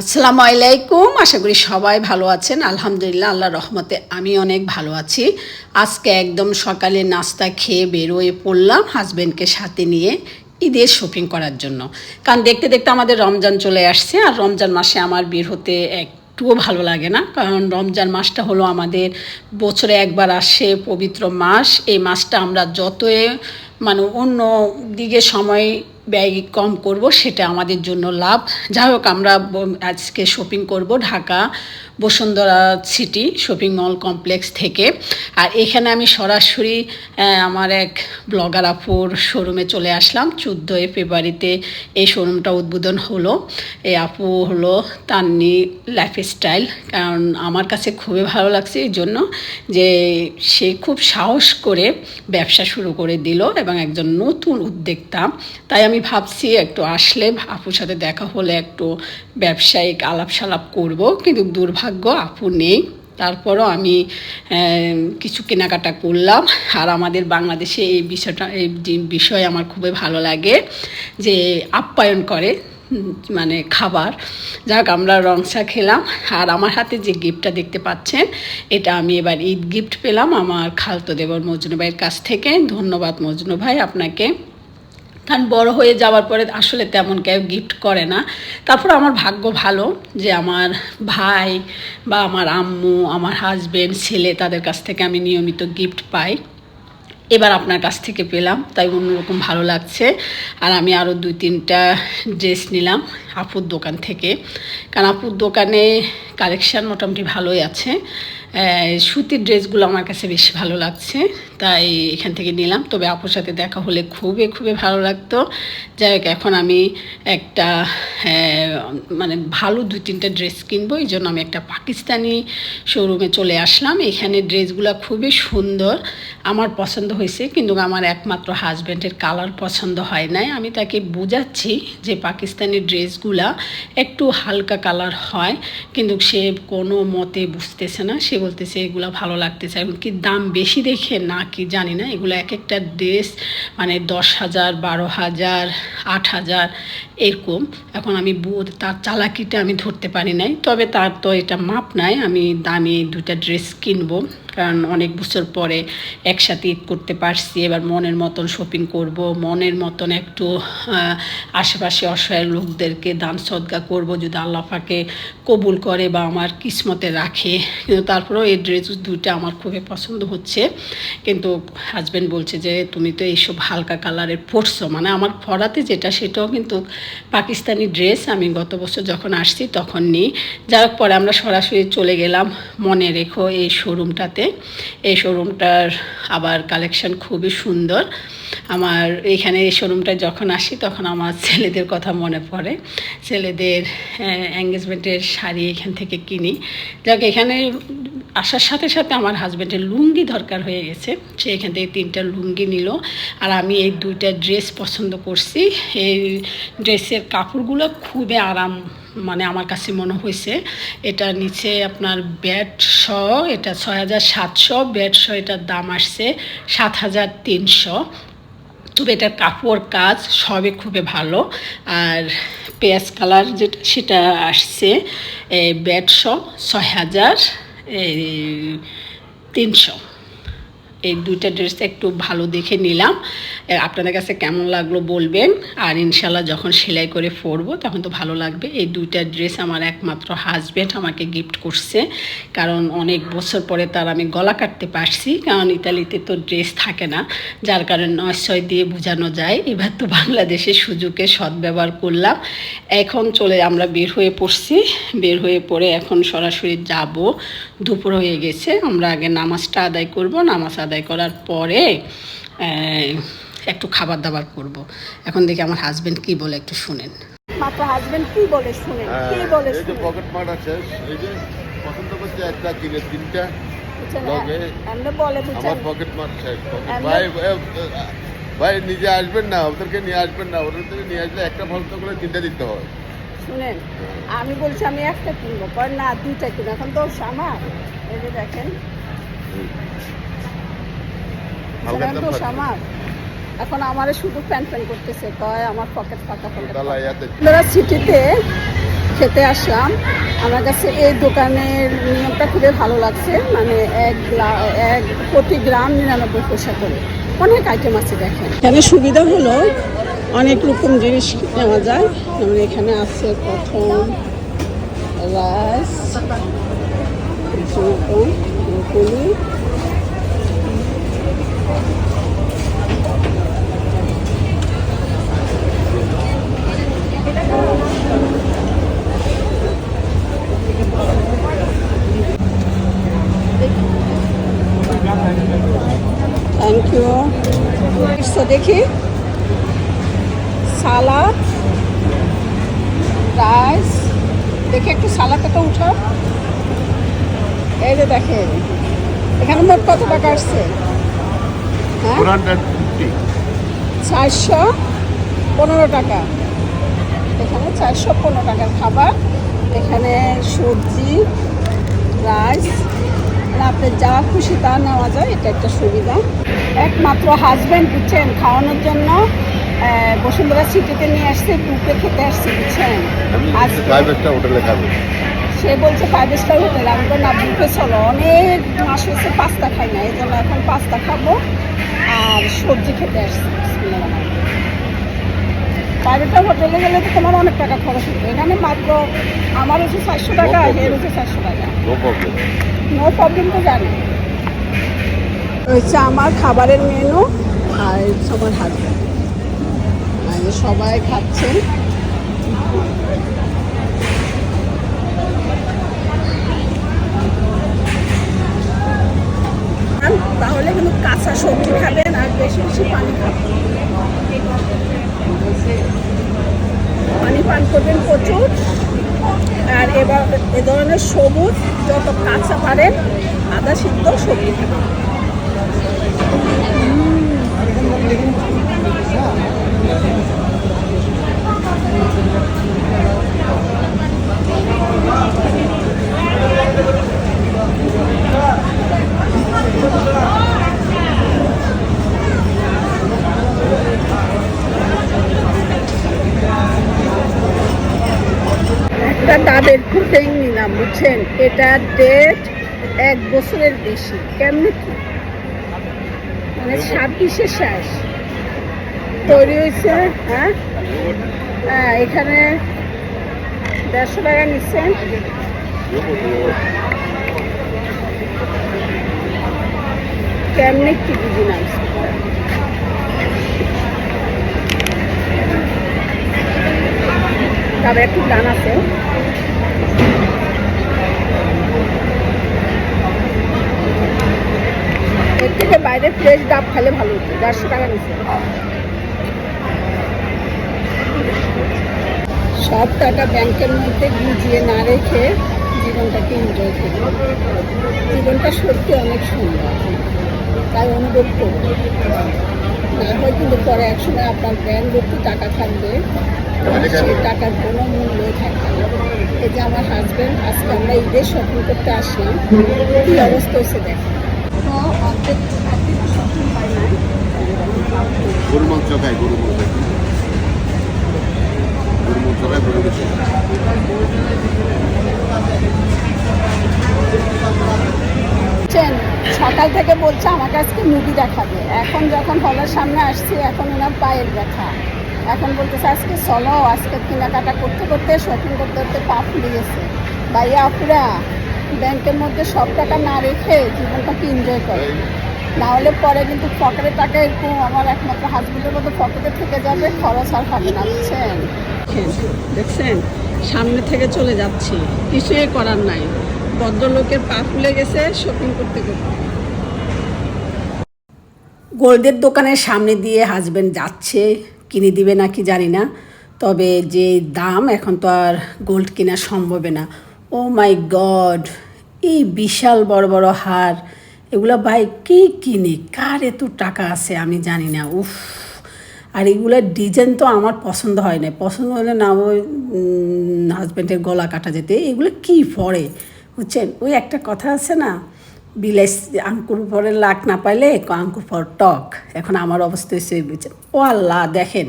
আসসালামু আলাইকুম। আশা করি সবাই ভালো আছেন। আলহামদুলিল্লাহ আল্লাহ রহমতে আমি অনেক ভালো আছি। আজকে একদম সকালে নাস্তা খেয়ে বেরোয়ে পড়লাম হাজব্যান্ডকে সাথে নিয়ে ঈদের শপিং করার জন্য। কারণ দেখতে দেখতে আমাদের রমজান চলে আসছে আর রমজান মাসে আমার বের হতে এক একটুও ভালো লাগে না। কারণ রমজান মাসটা হলো আমাদের বছরে একবার আসে পবিত্র মাস। এই মাসটা আমরা যতই মানে অন্য দিকে সময় ব্যয় কম করব, সেটা আমাদের জন্য লাভ। যাই হোক, আমরা আজকে শপিং করব Dhaka, Bashundhara city shopping mall complex থেকে। আর এখানে আমি সরাসরি আমার এক ব্লগার আপুর শোরুমে চলে আসলাম। চোদ্দোই ফেব্রুয়ারিতে এই শোরুমটা উদ্বোধন হলো। এই আপু হলো তান্নি লাইফস্টাইল কারণ আমার কাছে খুবই ভালো লাগছে এই জন্য যে সে খুব সাহস করে ব্যবসা শুরু করে দিল এবং একজন নতুন উদ্যোক্তা। তাই আমি ভাবছি একটু আসলে আপুর সাথে দেখা হলে একটু ব্যবসায়িক আলাপ সালাপ করব, কিন্তু দুর্ভাগ্য আপু নেই। তারপরও আমি কিছু কেনাকাটা করলাম। আর আমাদের বাংলাদেশে এই বিষয়টা, এই বিষয় আমার খুবই ভালো লাগে, যে আপ্যায়ন করে মানে খাবার। যাক, আমরা রংসা খেলাম। আর আমার হাতে যে গিফটটা দেখতে পাচ্ছেন, এটা আমি এবার ঈদ গিফট পেলাম আমার খালতো দেবর মজনু ভাইয়ের কাছ থেকে। ধন্যবাদ মজনু ভাই আপনাকে। কারণ বড় হয়ে যাওয়ার পরে আসলে তেমন কেউ গিফট করে না। তারপর আমার ভাগ্য ভালো যে আমার ভাই বা আমার আম্মু, আমার হাজবেন্ড ছেলে তাদের কাছ থেকে আমি নিয়মিত গিফট পাই। এবার আপনার কাছ থেকে পেলাম, তাই অন্যরকম ভালো লাগছে। আর আমি আরও দুই তিনটা ড্রেস নিলাম আপুর দোকান থেকে। কারণ আপুর দোকানে কালেকশান মোটামুটি ভালোই আছে। সুতির ড্রেসগুলো আমার কাছে বেশি ভালো লাগছে, তাই এখান থেকে নিলাম। তবে আপুর সাথে দেখা হলে খুবই খুবই ভালো লাগতো। যাই হোক, এখন আমি একটা মানে ভালো দু তিনটা ড্রেস কিনবো, এই জন্য আমি একটা পাকিস্তানি শোরুমে চলে আসলাম। এখানে ড্রেসগুলো খুবই সুন্দর, আমার পছন্দ হয়েছে, কিন্তু আমার একমাত্র হাজব্যান্ডের কালার পছন্দ হয় নাই। আমি তাকে বোঝাচ্ছি যে পাকিস্তানি ড্রেসগুলা একটু হালকা কালার হয়, কিন্তু সে কোনো মতে বুঝতেছে না। সে বলতেছে, এগুলো ভালো লাগতেছে। এমনকি দাম বেশি দেখে না কি জানি না, এগুলো এক একটা ড্রেস মানে দশ হাজার, বারো হাজার, আট হাজার এরকম। এখন আমি বোধ তার চালাকিটা আমি ধরতে পারি নাই। তবে তার তো এটা মাপ নাই, আমি দামি দুটা ড্রেস কিনবো। কারণ অনেক বছর পরে একসাথে ঈদ করতে পারছি, এবার মনের মতন শপিং করব, মনের মতন একটু আশেপাশে অসহায় লোকদেরকে দান সদ্গা করব যদি আল্লাহ পাকে কবুল করে বা আমার কিসমতে রাখে। কিন্তু তারপরেও এই ড্রেস দুইটা আমার খুবই পছন্দ হচ্ছে। কিন্তু হাজব্যান্ড বলছে যে, তুমি তো এইসব হালকা কালারের পরছো। মানে আমার পরাতে যেটা, সেটাও কিন্তু পাকিস্তানি ড্রেস আমি গত বছর যখন আসছি তখন নিই। যার পরে আমরা সরাসরি চলে গেলাম। মনে রেখো এই শোরুমটাতে এই শোরুমটার আবার কালেকশন খুবই সুন্দর। আমার এখানে এই শোরুমটায় যখন আসি তখন আমার ছেলেদের কথা মনে পড়ে। ছেলেদের এঙ্গেজমেন্টের শাড়ি এখান থেকে কিনি। যাক, এখানে আসার সাথে সাথে আমার হাজব্যান্ডের লুঙ্গি দরকার হয়ে গেছে। সে এখান থেকে তিনটা লুঙ্গি নিল। আর আমি এই দুইটা ড্রেস পছন্দ করছি। এই ড্রেসের কাপড়গুলো খুবই আরাম মানে আমার কাছে মনে হয়েছে, এটা নিচে আপনার ব্যাট সহ এটা ছয় হাজার সাতশো ব্যাট সহ এটার দাম আসছে সাত হাজার তিনশো। তবে এটার কাপড় কাজ, সবই খুবই ভালো। আর পেঁয়াজ কালার যেটা, সেটা আসছে ব্যাট ব্যাটশো ছয় হাজার তিনশো। এই দুইটা ড্রেস একটু ভালো দেখে নিলাম। আপনাদের কাছে কেমন লাগল বলবেন। আর ইনশাল্লাহ যখন সেলাই করে পরবো, তখন তো ভালো লাগবে। এই দুইটা ড্রেস আমার একমাত্র হাজব্যান্ড আমাকে গিফট করছে। কারণ অনেক বছর পরে তার আমি গলা কাটতে পারছি। কারণ ইতালিতে তো ড্রেস থাকে না। যার কারণে নয় দিয়ে বোঝানো যায়। এবার তো বাংলাদেশের সুযোগে সদ্ব্যবহার করলাম। এখন চলে আমরা বের হয়ে পড়ছি। বের হয়ে পড়ে এখন সরাসরি যাব। দুপুর হয়ে গেছে। আমরা আগে নামাজটা আদায় করব। নামাজ আদায় করার পরে আহ, একটু খাবার দাবার করব। এখন দেখি আমার হাজবেন্ড কি বলে একটু শুনেন। মাত্র হাজবেন্ড কি বলে শুনেন? হ্যাঁ, এই যে পকেট মার্ট আছে এই যে পছন্দ করছে একটা কিনে তিনটা লগে। বলে আমার পকেট মার্ট শেষ ভাই ভাই নিজে আসবেন না ওদেরকে নিয়ে আসবেন না ওদের থেকে নিয়ে আসলে একটা ফলতো করে তিনটা দিতে হয়। শুনেন আমি বলছি আমি একটা কিনবো পরে না দুইটা কিনবো এখন দোষ আমার। এই যে দেখেন। দোষ আমার। এখন আমারে শুধু প্যান প্যান করতেছে কয় আমার পকেট ফাঁকা পকেট তালা সিটিতে খেতে আসলাম। আমার কাছে এই দোকানের নিয়মটা খুবই ভালো লাগছে মানে এক গ্লা- এক প্রতি গ্রাম নিরানব্বই পয়সা করে। অনেক আইটেম আছে দেখেন। এখানে সুবিধা হলো অনেক রকম জিনিস নেওয়া যায়। যেমন এখানে আছে প্রথম রাইস ব্রোকলি থ্যাংক ইউ তো দেখি। সালাদ রাইস দেখি একটু সালাদটা উঠো এই যে দেখেন, এখানে মোট কত টাকা আসছে? ফোর হান্ড্রেড ফিফটি চারশো পনেরো টাকা। এখানে চারশো পনেরো টাকার খাবার। এখানে সবজি রাইস। আপনার যা খুশি তা নেওয়া যায় এটা একটা সুবিধা। একমাত্র হাজব্যান্ড বুঝছেন খাওয়ানোর জন্য বসুন্ধরা সিটিতে নিয়ে আসছে বুকে খেতে আসছে বুঝছেন? হোটেলে খাবে। সে বলছে ফাইভ স্টার হোটেল আমি বললাম না বুকে চলো। অনেক মাস হচ্ছে পাস্তা খাই না এই জন্য এখন পাস্তা খাব আর সবজি খেতে আসছি প্রাইভেটটা হোটেলে গেলে তো তোমার অনেক টাকা খরচ হতো এখানে মাত্র আমার হচ্ছে চারশো টাকা. এর হচ্ছে চারশো টাকা। নো প্রবলেম তো জানি। হচ্ছে আমার খাবারের মেনু আর হাজব্যান্ড আর সবাই খাচ্ছে তাহলে কিন্তু কাঁচা সবজি খাবেন আর বেশি বেশি পানি খাবেন। পানি পান করবেন প্রচুর। আর এবার এ ধরনের সবুজ যত কাঁচা পারেন, আদা সিদ্ধ সবজি খাবেন একটা ডাবের ফুটেই বুঝছেন? এটা ডেট এক বছরের বেশি। কেমনি কি? মানে ছাব্বিশে শেষ। তৈরি হয়েছে হ্যাঁ? হ্যাঁ এখানে দেড়শো টাকা নিচ্ছেন কেমনি কি বুঝি না তবে একটু গান আছে। থেকে বাইরে ফ্রেশ ডাব খেলে ভালো হতো দেড়শো টাকা নিচ্ছে সব টাকা ব্যাংকের মধ্যে গুজিয়ে না রেখে জীবনটাকে এনজয় করি। জীবনটা সত্যি অনেক সুন্দর তাই অনুভব করব। না হয় কিন্তু পরে একসময় আপনার ব্যাংক ভর্তি টাকা থাকবে সেই টাকার কোনো মূল্যই থাকবে না। এই যে আমার হাজব্যান্ড আজকে আমরা ঈদের শপিং করতে আসলাম কি অবস্থা হয়েছে দেখেন তো অর্ধেক অর্ধেক শপিং হয় নাই গরু খাই গরু গরু খাই। গরু বেশি সকাল থেকে বলছে আমাকে আজকে মুভি দেখাবে। এখন যখন হলের সামনে আসছি, এখন ওনার পায়ের ব্যথা। এখন বলতেছে, আজকে চলো, আজকে কেনাকাটা করতে করতে শপিং করতে করতে পা ফুলে গেছে। ভাইয়া, আপুরা ব্যাংকের মধ্যে সব টাকা না রেখে জীবনটাকে এনজয় করে। না হলে পরে কিন্তু পকেটের টাকা এরকম আমার একমাত্র হাজবেন্ডের মতো পকেটে থেকে যাবে, খরচ আর হবে না। বুঝছেন? দেখছেন? সামনে থেকে চলে যাচ্ছি। কিছুই করার নাই। ভদ্রলোকের পা ফুলে গেছে শপিং করতে করতে। গোল্ডের দোকানের সামনে দিয়ে হাজবেন্ড যাচ্ছে। কিনে দিবে নাকি জানি না। তবে যে দাম এখন তো আর গোল্ড কেনা সম্ভব না। ও মাই গড এই বিশাল বড় বড় হার, এগুলো ভাই কে কিনে? কার এত টাকা আছে আমি জানি না, উফ। আর এগুলোর ডিজাইন তো আমার পছন্দ হয় না পছন্দ হলে না ওই হাজব্যান্ডের গলা কাটা যেতে। এগুলো কি পরে? বুঝছেন? ওই একটা কথা আছে না বিলাস আঙ্কুর পরে লাখ না পাইলে আঙ্কুর পর টক। এখন আমার অবস্থা হয়েছে, বুঝছেন? ও আল্লাহ, দেখেন।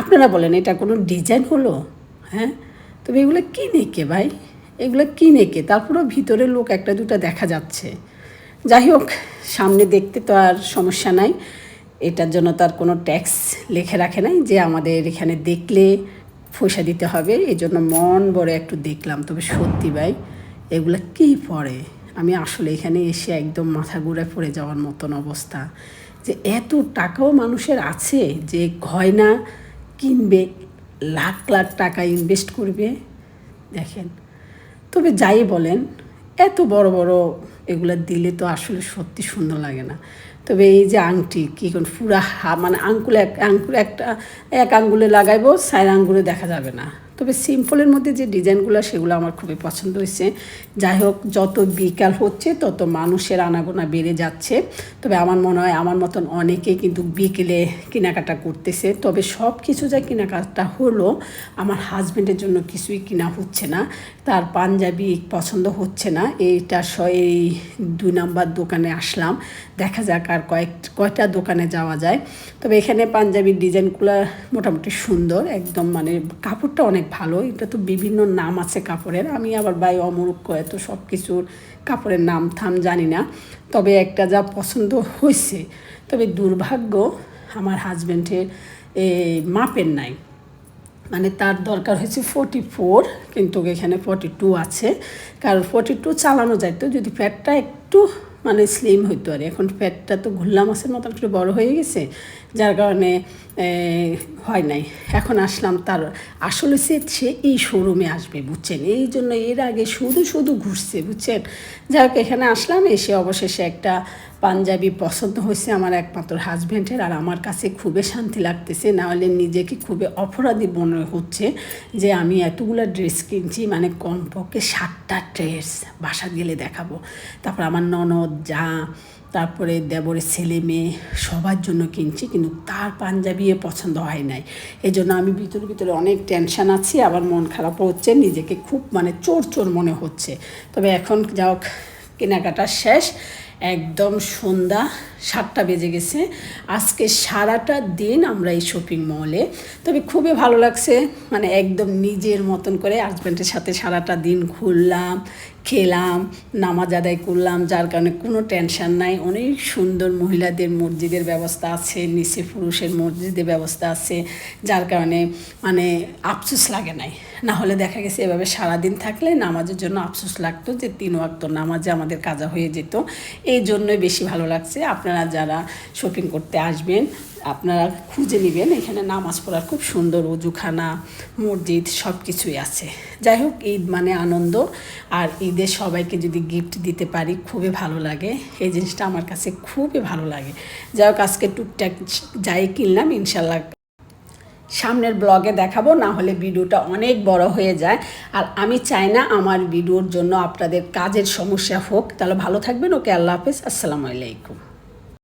আপনারা বলেন, এটা কোনো ডিজাইন হলো? হ্যাঁ? তবে এগুলো কি নেকে ভাই? এগুলো কিনে নেকে তারপরেও ভিতরে লোক একটা দুটো দেখা যাচ্ছে। যাই হোক, সামনে দেখতে তো আর সমস্যা নাই। এটার জন্য তার কোনো ট্যাক্স লেখে রাখে নাই যে আমাদের এখানে দেখলে পয়সা দিতে হবে। এই জন্য মন বড় একটু দেখলাম। তবে সত্যি ভাই, এগুলো কী পড়ে আমি আসলে এখানে এসে একদম মাথা ঘুরে পড়ে যাওয়ার মতন অবস্থা। যে এত টাকাও মানুষের আছে যে গয়না কিনবে, লাখ লাখ টাকা ইনভেস্ট করবে। দেখেন তবে যাই বলেন, এত বড় বড় এগুলো দিলে তো আসলে সত্যি সুন্দর লাগে না। তবে এই যে আংটি, কী কোন পুরা হা মানে আঙ্গুলে এক আঙ্কুল একটা, এক আঙ্গুলে লাগাইবো সাইড আঙ্গুলে দেখা যাবে না। তবে সিম্পলের মধ্যে যে ডিজাইনগুলো, সেগুলো আমার খুবই পছন্দ হয়েছে। যাই হোক, যত বিকাল হচ্ছে, তত মানুষের আনাগোনা বেড়ে যাচ্ছে। তবে আমার মনে হয়, আমার মতন অনেকে কিন্তু বিকেলে কেনাকাটা করতেছে। তবে সব কিছু যা কেনাকাটা হলো, আমার হাজব্যান্ডের জন্য কিছুই কিনা হচ্ছে না। তার পাঞ্জাবি পছন্দ হচ্ছে না। এইটা স, এই দুই নাম্বার দোকানে আসলাম। দেখা যাক আর কয়েক, কয়টা দোকানে যাওয়া যায়। তবে এখানে পাঞ্জাবির ডিজাইনগুলো মোটামুটি সুন্দর। একদম মানে কাপড়টা অনেক ভালো এটা তো বিভিন্ন নাম আছে কাপড়ের। আমি আবার বাই অমরুক করে তো সব কিছুর কাপড়ের নাম থাম জানি না। তবে একটা যা পছন্দ হয়েছে তবে দুর্ভাগ্য আমার হাজব্যান্ডের মাপের নাই। মানে তার দরকার হয়েছে ফোর্টি ফোর কিন্তু এখানে ফোর্টি টু আছে। কারণ ফোর্টি টু চালানো যায় তো যদি ফ্যাটটা একটু মানে স্লিম হইতো আর এখন ফ্যাটটা তো ঘুল্লা মাছের মতন একটু বড় হয়ে গেছে। যার কারণে হয় নাই। এখন আসলাম তার আসলে সে সে এই শোরুমে আসবে, বুঝছেন? এই জন্য এর আগে শুধু শুধু ঘুরছে, বুঝছেন? যাই হোক, এখানে আসলাম, এসে অবশেষে একটা পাঞ্জাবি পছন্দ হয়েছে আমার একমাত্র হাজব্যান্ডের আর আমার কাছে খুবই শান্তি লাগতেছে। নাহলে নিজেকে খুবই অপরাধী মনে হচ্ছে যে আমি এতগুলো ড্রেস কিনছি মানে কমপক্ষে সাতটা ড্রেস বাসা গেলে দেখাবো। তারপর আমার ননদ, যা তারপরে দেবরের ছেলে মেয়ে সবার জন্য কিনছি, কিন্তু তার পাঞ্জাবি পছন্দ হয় নাই। এই জন্য আমি ভিতরে ভিতরে অনেক টেনশান আছি, আবার মন খারাপ হচ্ছে, নিজেকে খুব মানে চোর চোর মনে হচ্ছে। তবে এখন যাও কেনাকাটা শেষ, একদম সন্ধ্যা। সাতটা বেজে গেছে। আজকে সারাটা দিন আমরা এই শপিং মলে তবে খুবই ভালো লাগছে মানে একদম নিজের মতন করে হাজব্যান্ডের সাথে সারাটা দিন ঘুরলাম, খেলাম, নামাজ আদায় করলাম, যার কারণে কোনো টেনশন নাই। অনেক সুন্দর মহিলাদের মসজিদের ব্যবস্থা আছে, নিচে পুরুষের মসজিদের ব্যবস্থা আছে, যার কারণে মানে আফসোস লাগে নাই। না হলে দেখা গেছে এভাবে সারাদিন থাকলে নামাজের জন্য আফসোস লাগতো যে তিন ওয়াক্ত নামাজে আমাদের কাজা হয়ে যেত। এই জন্যই বেশি ভালো লাগছে। আপনারা যারা শপিং করতে আসবেন, আপনারা খুঁজে নেবেন। এখানে নামাজ পড়ার খুব সুন্দর উজুখানা মসজিদ সব কিছুই আছে। যাই হোক, ঈদ মানে আনন্দ। আর ঈদে সবাইকে যদি গিফট দিতে পারি, খুবই ভালো লাগে। এই জিনিসটা আমার কাছে খুবই ভালো লাগে। যাই হোক, আজকে টুকটাক যাই কিনলাম ইনশাল্লাহ সামনের ব্লগে দেখাবো, না হলে ভিডিওটা অনেক বড় হয়ে যায়। আর আমি চাই না আমার ভিডিওর জন্য আপনাদের কাজের সমস্যা হোক। তাহলে ভালো থাকবেন। ওকে, আল্লাহ হাফেজ। আসসালামু আলাইকুম।